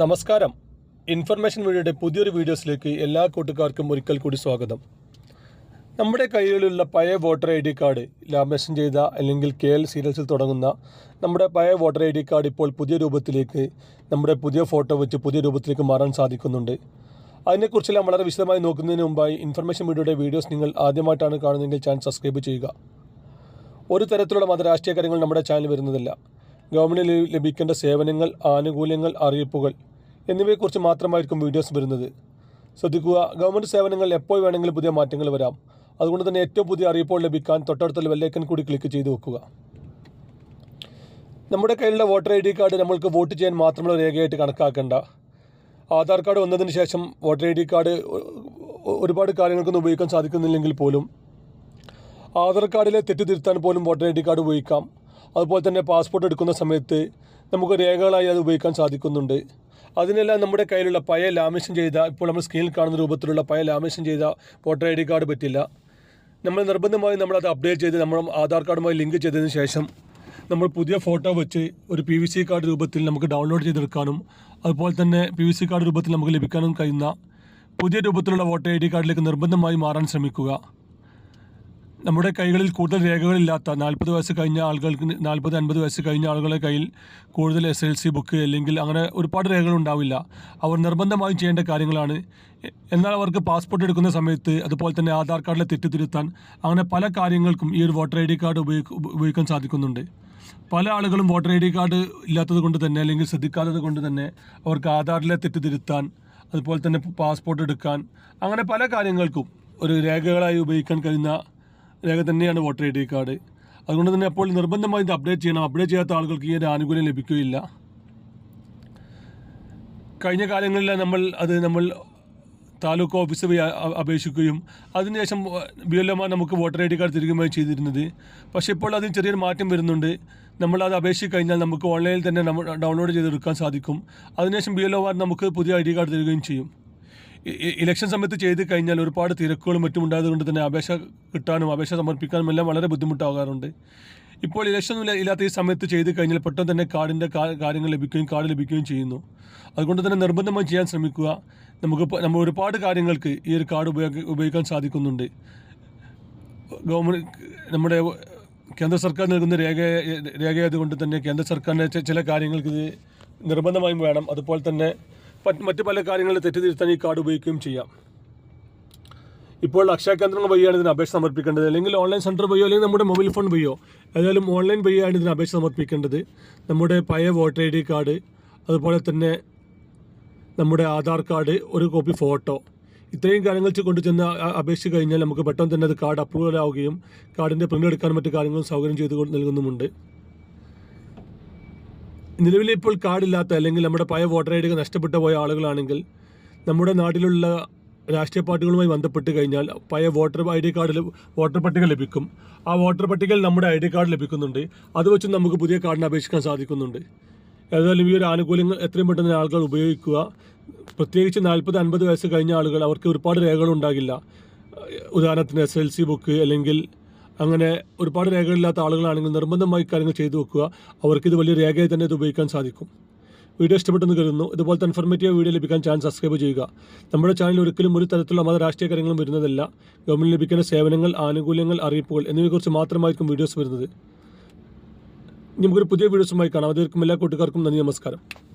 നമസ്കാരം. ഇൻഫർമേഷൻ വീഡിയോയുടെ പുതിയൊരു വീഡിയോസിലേക്ക് എല്ലാ കൂട്ടുകാർക്കും ഒരിക്കൽ കൂടി സ്വാഗതം. നമ്മുടെ കയ്യിലുള്ള പഴയ voter I D card lamination ചെയ്ത അല്ലെങ്കിൽ കെ എൽ സീരിയൽസിൽ തുടങ്ങുന്ന നമ്മുടെ പഴയ വോട്ടർ ഐ ഡി കാർഡ് ഇപ്പോൾ പുതിയ രൂപത്തിലേക്ക് നമ്മുടെ പുതിയ ഫോട്ടോ വെച്ച് പുതിയ രൂപത്തിലേക്ക് മാറാൻ സാധിക്കുന്നുണ്ട്. അതിനെക്കുറിച്ചെല്ലാം വളരെ വിശദമായി നോക്കുന്നതിന് മുമ്പായി ഇൻഫർമേഷൻ വീഡിയോയുടെ വീഡിയോസ് നിങ്ങൾ ആദ്യമായിട്ടാണ് കാണുന്നതെങ്കിൽ ചാനൽ സബ്സ്ക്രൈബ് ചെയ്യുക. ഒരു തരത്തിലുള്ള മത രാഷ്ട്രീയ കാര്യങ്ങൾ നമ്മുടെ ചാനൽ വരുന്നതില്ല. ഗവൺമെന്റ് ലഭിക്കേണ്ട സേവനങ്ങൾ ആനുകൂല്യങ്ങൾ അറിയിപ്പുകൾ എന്നിവയെക്കുറിച്ച് മാത്രമായിരിക്കും വീഡിയോസ് വരുന്നത്. ശ്രദ്ധിക്കുക ഗവൺമെന്റ് സേവനങ്ങൾ എപ്പോൾ വേണമെങ്കിലും പുതിയ മാറ്റങ്ങൾ വരാം. അതുകൊണ്ട് തന്നെ ഏറ്റവും പുതിയ അറിയിപ്പുകൾ ലഭിക്കാൻ തൊട്ടടുത്തുള്ള വെല്ലേക്കൻ കൂടി ക്ലിക്ക് ചെയ്ത് വെക്കുക. നമ്മുടെ കയ്യിലുള്ള വോട്ടർ ഐ ഡി കാർഡ് നമ്മൾക്ക് വോട്ട് ചെയ്യാൻ മാത്രമുള്ള രേഖയായിട്ട് കണക്കാക്കേണ്ട. ആധാർ കാർഡ് വന്നതിന് ശേഷം വോട്ടർ ഐ ഡി കാർഡ് ഒരുപാട് കാര്യങ്ങൾക്കൊന്നും ഉപയോഗിക്കാൻ സാധിക്കുന്നില്ലെങ്കിൽ പോലും ആധാർ കാർഡിലെ തെറ്റ് പോലും വോട്ടർ ഐ ഡി കാർഡ് ഉപയോഗിക്കാം. അതുപോലെ തന്നെ പാസ്പോർട്ട് എടുക്കുന്ന സമയത്ത് നമുക്ക് രേഖകളായി അത് ഉപയോഗിക്കാൻ സാധിക്കുന്നുണ്ട്. അതിനെല്ലാം നമ്മുടെ കയ്യിലുള്ള പഴയ ലാമിനേഷൻ ചെയ്ത ഇപ്പോൾ നമ്മൾ സ്ക്രീനിൽ കാണുന്ന രൂപത്തിലുള്ള പഴയ ലാമിനേഷൻ ചെയ്ത വോട്ടർ ഐ ഡി കാർഡ് പറ്റില്ല. നമ്മൾ നിർബന്ധമായും നമ്മളത് അപ്ഡേറ്റ് ചെയ്ത് നമ്മൾ ആധാർ കാർഡുമായി ലിങ്ക് ചെയ്തതിന് ശേഷം നമ്മൾ പുതിയ ഫോട്ടോ വെച്ച് ഒരു പി വി സി കാർഡ് രൂപത്തിൽ നമുക്ക് ഡൗൺലോഡ് ചെയ്തെടുക്കാനും അതുപോലെ തന്നെ പി വി സി കാർഡ് രൂപത്തിൽ നമുക്ക് ലഭിക്കാനും കഴിയുന്ന പുതിയ രൂപത്തിലുള്ള വോട്ടർ ഐ ഡി കാർഡിലേക്ക് നിർബന്ധമായി മാറാൻ ശ്രമിക്കുക. നമ്മുടെ കൈകളിൽ കൂടുതൽ രേഖകളില്ലാത്ത നാൽപ്പത് വയസ്സ് കഴിഞ്ഞ ആളുകൾക്ക് നാൽപ്പത് അൻപത് വയസ്സ് കഴിഞ്ഞ ആളുകളുടെ കയ്യിൽ കൂടുതൽ എസ് എൽ സി ബുക്ക് അല്ലെങ്കിൽ അങ്ങനെ ഒരുപാട് രേഖകൾ ഉണ്ടാവില്ല. അവർ നിർബന്ധമായും ചെയ്യേണ്ട കാര്യങ്ങളാണ്. എന്നാൽ അവർക്ക് പാസ്പോർട്ട് എടുക്കുന്ന സമയത്ത് അതുപോലെ തന്നെ ആധാർ കാർഡിലെ തെറ്റ് തിരുത്താൻ അങ്ങനെ പല കാര്യങ്ങൾക്കും ഈ ഒരു വോട്ടർ ഐ ഡി കാർഡ് ഉപയോഗിക്കാൻ സാധിക്കുന്നുണ്ട്. പല ആളുകളും വോട്ടർ ഐ ഡി കാർഡ് ഇല്ലാത്തത് കൊണ്ട് തന്നെ അല്ലെങ്കിൽ ശ്രദ്ധിക്കാത്തത് കൊണ്ട് തന്നെ അവർക്ക് ആധാറിലെ തെറ്റ് തിരുത്താൻ അതുപോലെ തന്നെ പാസ്പോർട്ട് എടുക്കാൻ അങ്ങനെ പല കാര്യങ്ങൾക്കും ഒരു രേഖകളായി ഉപയോഗിക്കാൻ കഴിയുന്ന രേഖ തന്നെയാണ് വോട്ടർ ഐ ഡി കാർഡ്. അതുകൊണ്ട് തന്നെ അപ്പോൾ നിർബന്ധമായി ഇത് അപ്ഡേറ്റ് ചെയ്യണം. അപ്ഡേറ്റ് ചെയ്യാത്ത ആളുകൾക്ക് ഈ ഒരു ആനുകൂല്യം ലഭിക്കുകയില്ല. കഴിഞ്ഞ കാലങ്ങളിൽ നമ്മൾ അത് നമ്മൾ താലൂക്ക് ഓഫീസ് വഴി അപേക്ഷിക്കുകയും അതിനുശേഷം ബി എൽ എമാർ നമുക്ക് വോട്ടർ ഐ ഡി കാർഡ് തിരികുമായി ചെയ്തിരുന്നത്. പക്ഷേ ഇപ്പോൾ അതിന് ചെറിയൊരു മാറ്റം വരുന്നുണ്ട്. നമ്മൾ അത് അപേക്ഷിച്ച് കഴിഞ്ഞാൽ നമുക്ക് ഓൺലൈനിൽ തന്നെ നമ്മൾ ഡൗൺലോഡ് ചെയ്തെടുക്കാൻ സാധിക്കും. അതിനുശേഷം ബി എൽ നമുക്ക് പുതിയ ഐ ഡി കാർഡ് തരികയും ചെയ്യും. ഇലക്ഷൻ സമയത്ത് ചെയ്ത് കഴിഞ്ഞാൽ ഒരുപാട് തിരക്കുകളും മറ്റും ഉണ്ടായതുകൊണ്ട് തന്നെ അപേക്ഷ കിട്ടാനും അപേക്ഷ സമർപ്പിക്കാനും എല്ലാം വളരെ ബുദ്ധിമുട്ടാകാറുണ്ട്. ഇപ്പോൾ ഇലക്ഷൻ ഇല്ലാത്ത ഈ സമയത്ത് ചെയ്ത് കഴിഞ്ഞാൽ പെട്ടെന്ന് തന്നെ കാർഡിന്റെ കാര്യങ്ങൾ ലഭിക്കുകയും കാർഡ് ലഭിക്കുകയും ചെയ്യുന്നു. അതുകൊണ്ട് തന്നെ നിർബന്ധമായി ചെയ്യാൻ ശ്രമിക്കുക. നമുക്ക് നമ്മൾ ഒരുപാട് കാര്യങ്ങൾക്ക് ഈ ഒരു കാർഡ് ഉപയോഗി ഉപയോഗിക്കാൻ സാധിക്കുന്നുണ്ട്. ഗവൺമെന്റ് നമ്മുടെ കേന്ദ്ര സർക്കാർ നൽകുന്ന രേഖ രേഖയായതുകൊണ്ട് തന്നെ കേന്ദ്ര സർക്കാരിന്റെ ചില കാര്യങ്ങൾക്ക് ഇത് നിർബന്ധമായും വേണം. അതുപോലെ തന്നെ മറ്റ് പല കാര്യങ്ങളിൽ തെറ്റ് തിരുത്താൻ ഈ കാർഡ് ഉപയോഗിക്കുകയും ചെയ്യാം. ഇപ്പോൾ അക്ഷയ കേന്ദ്രങ്ങൾ വഴിയാണ് ഇതിന് അപേക്ഷ സമർപ്പിക്കേണ്ടത്. അല്ലെങ്കിൽ ഓൺലൈൻ സെന്റർ വഴിയോ അല്ലെങ്കിൽ നമ്മുടെ മൊബൈൽ ഫോൺ വഴിയോ ഏതായാലും ഓൺലൈൻ വഴിയാണ് ഇതിന് അപേക്ഷ സമർപ്പിക്കേണ്ടത്. നമ്മുടെ പഴയ വോട്ടർ ഐ ഡി കാർഡ് അതുപോലെ തന്നെ നമ്മുടെ ആധാർ കാർഡ് ഒരു കോപ്പി ഫോട്ടോ. ഇത്രയും കാര്യങ്ങൾ കൊണ്ട് ചെന്ന് അപേക്ഷിച്ച് കഴിഞ്ഞാൽ നമുക്ക് പെട്ടെന്ന് തന്നെ അത് കാർഡ് അപ്രൂവൽ ആവുകയും കാർഡിന്റെ പ്രിന്റ് എടുക്കാൻ മറ്റു കാര്യങ്ങളും സൗകര്യം ചെയ്ത് നൽകുന്നുമുണ്ട്. നിലവിൽ ഇപ്പോൾ കാർഡില്ലാത്ത അല്ലെങ്കിൽ നമ്മുടെ പഴയ വോട്ടർ ഐ ഡി നഷ്ടപ്പെട്ടു പോയ ആളുകളാണെങ്കിൽ നമ്മുടെ നാട്ടിലുള്ള രാഷ്ട്രീയ പാർട്ടികളുമായി ബന്ധപ്പെട്ട് കഴിഞ്ഞാൽ പഴയ വോട്ടർ ഐ ഡി കാർഡിൽ വോട്ടർ പട്ടിക ലഭിക്കും. ആ വോട്ടർ പട്ടികയിൽ നമ്മുടെ ഐ ഡി കാർഡ് ലഭിക്കുന്നുണ്ട്. അത് വെച്ച് നമുക്ക് പുതിയ കാർഡിന് അപേക്ഷിക്കാൻ സാധിക്കുന്നുണ്ട്. ഏതായാലും ഈ ഒരു ആനുകൂല്യങ്ങൾ എത്രയും പെട്ടെന്ന് ആളുകൾ ഉപയോഗിക്കുക. പ്രത്യേകിച്ച് നാൽപ്പത് അൻപത് വയസ്സ് കഴിഞ്ഞ ആളുകൾ അവർക്ക് ഒരുപാട് രേഖകളുണ്ടാകില്ല. ഉദാഹരണത്തിന് എസ് എൽ സി ബുക്ക് അല്ലെങ്കിൽ അങ്ങനെ ഒരുപാട് രേഖകളില്ലാത്ത ആളുകളാണെങ്കിൽ നിർബന്ധമായി കാര്യങ്ങൾ ചെയ്തു വെക്കുക. അവർക്ക് ഇത് വലിയ രേഖയായി തന്നെ ഇത് ഉപയോഗിക്കാൻ സാധിക്കും. വീഡിയോ ഇഷ്ടപ്പെട്ടെന്ന് കരുതുന്നു. ഇതുപോലത്തെ ഇൻഫർമേറ്റീവ് വീഡിയോ ലഭിക്കാൻ ചാനൽ സബ്സ്ക്രൈബ് ചെയ്യുക. നമ്മുടെ ചാനൽ ഒരിക്കലും ഒരു തരത്തിലുള്ള മത രാഷ്ട്രീയ കാര്യങ്ങളും വരുന്നതല്ല. ഗവൺമെന്റ് ലഭിക്കുന്ന സേവനങ്ങൾ ആനുകൂല്യങ്ങൾ അറിയിപ്പുകൾ എന്നിവയെക്കുറിച്ച് മാത്രമായിരിക്കും വീഡിയോസ് വരുന്നത്. നമുക്കൊരു പുതിയ വീഡിയോസുമായി കാണാം. അതായിരിക്കും എല്ലാ കൂട്ടുകാർക്കും നന്ദി നമസ്കാരം.